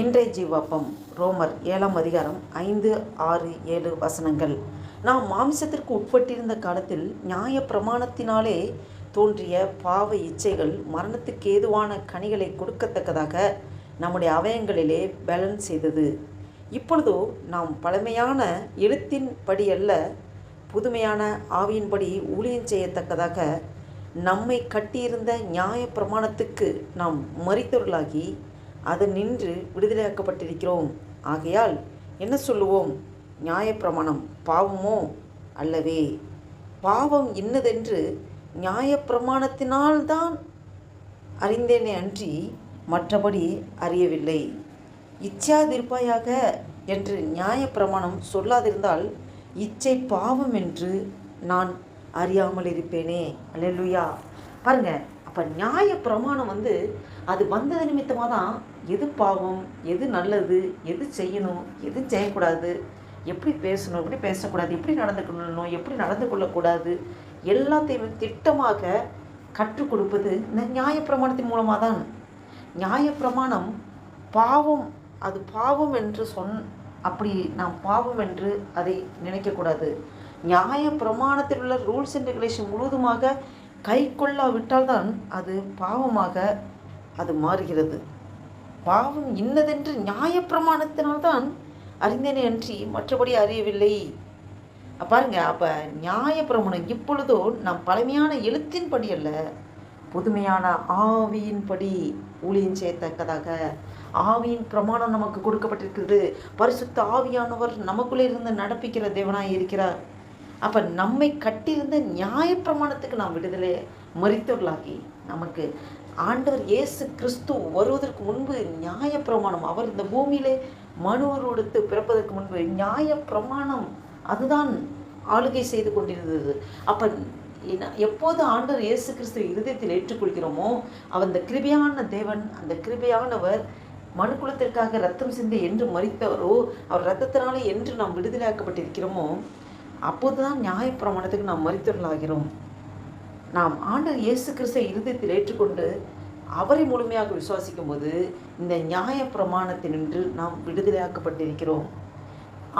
இன்றைய ஜீவாப்பம் ரோமர் ஏழாம் அதிகாரம் ஐந்து ஆறு ஏழு வசனங்கள். நாம் மாமிசத்திற்கு உட்பட்டிருந்த காலத்தில் நியாய பிரமாணத்தினாலே தோன்றிய பாவ இச்சைகள் மரணத்துக்கு ஏதுவான கனிகளை கொடுக்கத்தக்கதாக நம்முடைய அவயங்களிலே பேலன்ஸ் செய்தது. இப்பொழுதோ நாம் பழமையான எழுத்தின் படி அல்ல புதுமையான ஆவியின்படி ஊழியம் செய்யத்தக்கதாக நம்மை கட்டியிருந்த நியாய பிரமாணத்துக்கு நாம் மறித்தொருளாகி அது நின்று விடுதலையாக்கப்பட்டிருக்கிறோம். ஆகையால் என்ன சொல்லுவோம்? நியாயப்பிரமாணம் பாவமோ அல்லவே? பாவம் இன்னதென்று நியாயப்பிரமாணத்தினால்தான் அறிந்தேனே அன்றி மற்றபடி அறியவில்லை. இச்சாதிருப்பாயாக என்று நியாயப்பிரமாணம் சொல்லாதிருந்தால் இச்சை பாவம் என்று நான் அறியாமல் இருப்பேனே அல்லேலூயா. பாருங்க அப்போ நியாய பிரமாணம் வந்து அது வந்தது நிமித்தமாக தான் எது பாவம் எது நல்லது எது செய்யணும் எது செய்யக்கூடாது எப்படி பேசணும் எப்படி பேசக்கூடாது எப்படி நடந்துக்கணும் எப்படி நடந்து கொள்ளக்கூடாது எல்லாத்தையுமே திட்டமாக கற்றுக் கொடுப்பது இந்த நியாயப்பிரமாணத்தின் மூலமாக தான் நியாயப்பிரமாணம் பாவம் அது பாவம் என்று சொன் அப்படி நாம் பாவம் என்று அதை நினைக்கக்கூடாது. நியாய பிரமாணத்தில் உள்ள ரூல்ஸ் அண்ட் ரெகுலேஷன் முழுவதுமாக கை கொள்ளாவிட்டால்தான் அது பாவமாக அது மாறுகிறது. பாவம் இன்னதென்று நியாயப்பிரமாணத்தினால்தான் அறிந்தேனே அன்றி மற்றபடி அறியவில்லை. பாருங்க அப்போ நியாய பிரமாணம் இப்பொழுதோ நம் பழமையான எழுத்தின்படி அல்ல புதுமையான ஆவியின்படி ஊழியம் செய்யத்தக்கதாக. ஆவியின் பிரமாணம் நமக்கு கொடுக்கப்பட்டிருக்கிறது. பரிசுத்த ஆவியானவர் நமக்குள்ளே இருந்து நடப்பிக்கிற தேவனாய் இருக்கிறார். அப்போ நம்மை கட்டியிருந்த நியாய பிரமாணத்துக்கு நாம் விடுதலை மறித்தவர்களாகி நமக்கு ஆண்டவர் இயேசு கிறிஸ்து வருவதற்கு முன்பு நியாய பிரமாணம் அவர் இந்த பூமியிலே மனுவரோடுத்து பிறப்பதற்கு முன்பு நியாய பிரமாணம் அதுதான் ஆளுகை செய்து கொண்டிருந்தது. அப்போ எப்போது ஆண்டவர் இயேசு கிறிஸ்து இருதயத்தில் ஏற்றுக்கொள்கிறோமோ அவர் அந்த கிருபையான தேவன் அந்த கிருபையானவர் மனுக்குலத்திற்காக ரத்தம் சிந்தி என்று மறித்தவரோ அவர் ரத்தத்தினாலே என்று நாம் விடுதலையாக்கப்பட்டிருக்கிறோமோ அப்போது தான் நியாயப்பிரமாணத்துக்கு நாம் மறித்தொருளாகிறோம் நாம் ஆண்டவர் இயேசு கிறிஸ்தை இருதயத்தில் ஏற்றுக்கொண்டு அவரை முழுமையாக விசுவாசிக்கும் போது இந்த நியாய பிரமாணத்தினின்று நாம் விடுதலையாக்கப்பட்டிருக்கிறோம்.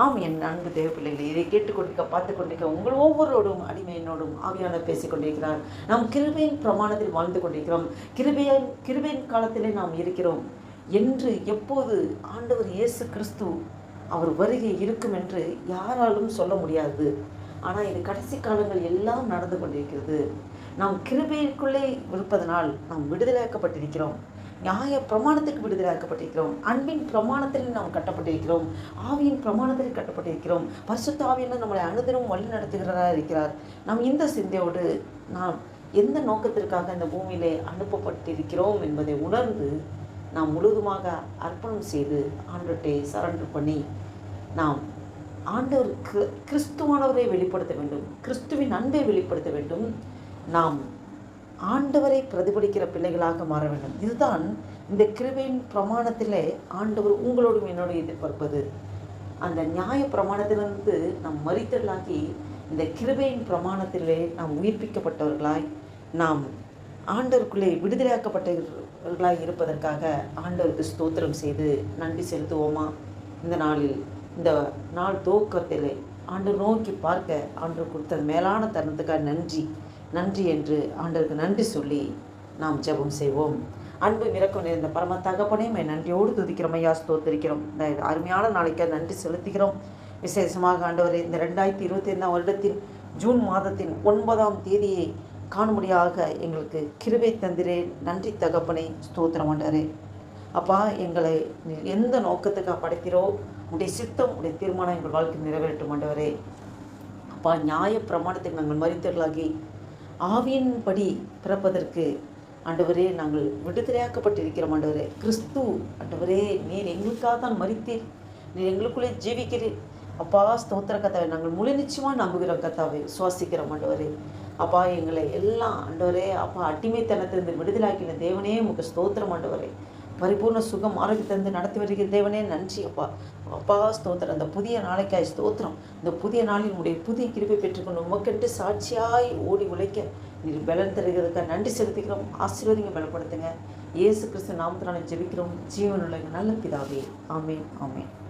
ஆம் என் அன்பு தேவ இதை கேட்டுக்கொண்டிருக்க பார்த்து கொண்டிருக்க உங்கள் ஒவ்வொருவரோடும் அடிமையினோடும் ஆவியானவர் பேசிக் கொண்டிருக்கிறார். நாம் கிருபையின் பிரமாணத்தில் வாழ்ந்து கொண்டிருக்கிறோம். கிருபையின் கிருபையின் காலத்திலே நாம் இருக்கிறோம். என்று எப்போது ஆண்டவர் இயேசு கிறிஸ்து அவர் வருகை இருக்கும் என்று யாராலும் சொல்ல முடியாது. ஆனால் இது கடைசி காலங்கள் எல்லாம் நடந்து கொண்டிருக்கிறது. நாம் கிருபைக்குள்ளே இருப்பதனால் நாம் விடுதலையாக்கப்பட்டிருக்கிறோம். நியாய பிரமாணத்துக்கு விடுதலையாக்கப்பட்டிருக்கிறோம். அன்பின் பிரமாணத்தில் நாம் கட்டப்பட்டிருக்கிறோம். ஆவியின் பிரமாணத்தில் கட்டப்பட்டிருக்கிறோம். பரிசுத்த ஆவியில் நம்மளை அனுதினம் வழி நடத்துகிறதா இருக்கிறார். நாம் இந்த சிந்தையோடு நாம் எந்த நோக்கத்திற்காக இந்த பூமியிலே அனுப்பப்பட்டிருக்கிறோம் என்பதை உணர்ந்து நாம் முழுதுமாக அர்ப்பணம் செய்து ஆண்டவர்கிட்ட சரண்டர் பண்ணி நாம் ஆண்டவர் கிறிஸ்துவானவரை வெளிப்படுத்த வேண்டும் கிறிஸ்துவின் அன்பை வெளிப்படுத்த வேண்டும். நாம் ஆண்டவரை பிரதிபலிக்கிற பிள்ளைகளாக மாற வேண்டும். இதுதான் இந்த கிருபையின் பிரமாணத்திலே ஆண்டவர் உங்களோடும் என்னோடு எதிர்பார்ப்பது. அந்த நியாய பிரமாணத்திலிருந்து நாம் மறித்தலாகி இந்த கிருபையின் பிரமாணத்திலே நாம் உயிர்ப்பிக்கப்பட்டவர்களாய் நாம் ஆண்டவருக்குள்ளே விடுதலையாக்கப்பட்டவர்களாக இருப்பதற்காக ஆண்டவருக்கு ஸ்தோத்திரம் செய்து நன்றி செலுத்துவோமா? இந்த நாளில் இந்த நாள் துவக்கத்தில் ஆண்டு நோக்கி பார்க்க ஆண்டு கொடுத்த மேலான தருணத்துக்காக நன்றி நன்றி என்று ஆண்டருக்கு நன்றி சொல்லி நாம் ஜெபம் செய்வோம். அன்பு இறக்கம் நிறைந்த பரம தகப்பனையும் நன்றியோடு துதிக்கிறோம். ஐயா ஸ்தோத்திரிக்கிறோம். இந்த அருமையான நாளைக்கு நன்றி செலுத்துகிறோம். விசேஷமாக ஆண்டவர் இந்த ரெண்டாயிரத்தி இருபத்தி ஐந்தாம் வருடத்தின் ஜூன் மாதத்தின் ஒன்பதாம் தேதியை காணும்படியாக எங்களுக்கு கிருபை தந்திரே நன்றி தகப்பனை ஸ்தோத்திரம் ஆண்டவரே அப்பா எங்களை எந்த நோக்கத்துக்காக படைக்கிறோ உடைய சித்தம் உடைய தீர்மானம் எங்கள் வாழ்க்கை நிறைவேற்றும் ஆண்டவரே அப்பா நியாய பிரமாணத்தை நாங்கள் மறித்தர்களாகி ஆவியின்படி பிறப்பதற்கு ஆண்டவரே நாங்கள் விடுதலையாக்கப்பட்டிருக்கிறோம் ஆண்டவரே. கிறிஸ்து ஆண்டவரே நீர் எங்களுக்காக தான் மறித்தீர் நீர் எங்களுக்குள்ளே ஜீவிக்கிறீர். அப்பா ஸ்தோத்திர கத்தாவை நாங்கள் முழு நிச்சயமாக நம்புகிறோம் கத்தாவை சுவாசிக்கிறோம் ஆண்டவரே. அப்பா எங்களை எல்லாம் ஆண்டவரே அப்பா அடிமைத்தனத்திலிருந்து விடுதலாக்கின தேவனே உங்கள் ஸ்தோத்திரம் ஆண்டவரே. பரிபூர்ண சுகம் ஆரோக்கியத்திலிருந்து நடத்தி வருகிற தேவனே நன்றி அப்பா. அப்பா ஸ்தோத்திரம். அந்த புதிய நாளைக்காய் ஸ்தோத்திரம். இந்த புதிய நாளில் உடைய புதிய கிருப்பை பெற்றுக்கொண்டு உமக்கெட்டு சாட்சியாய் ஓடி உழைக்க நீர் பலன் தருகிறதுக்காக நன்றி செலுத்திக்கிறோம். ஆசீர்வதிங்க பலப்படுத்துங்க. இயேசு கிறிஸ்து நாமத்தினால ஜெபிக்கிறோம். ஜீவனுள்ள நல்ல பிதாவே. ஆமேன். ஆமேன்.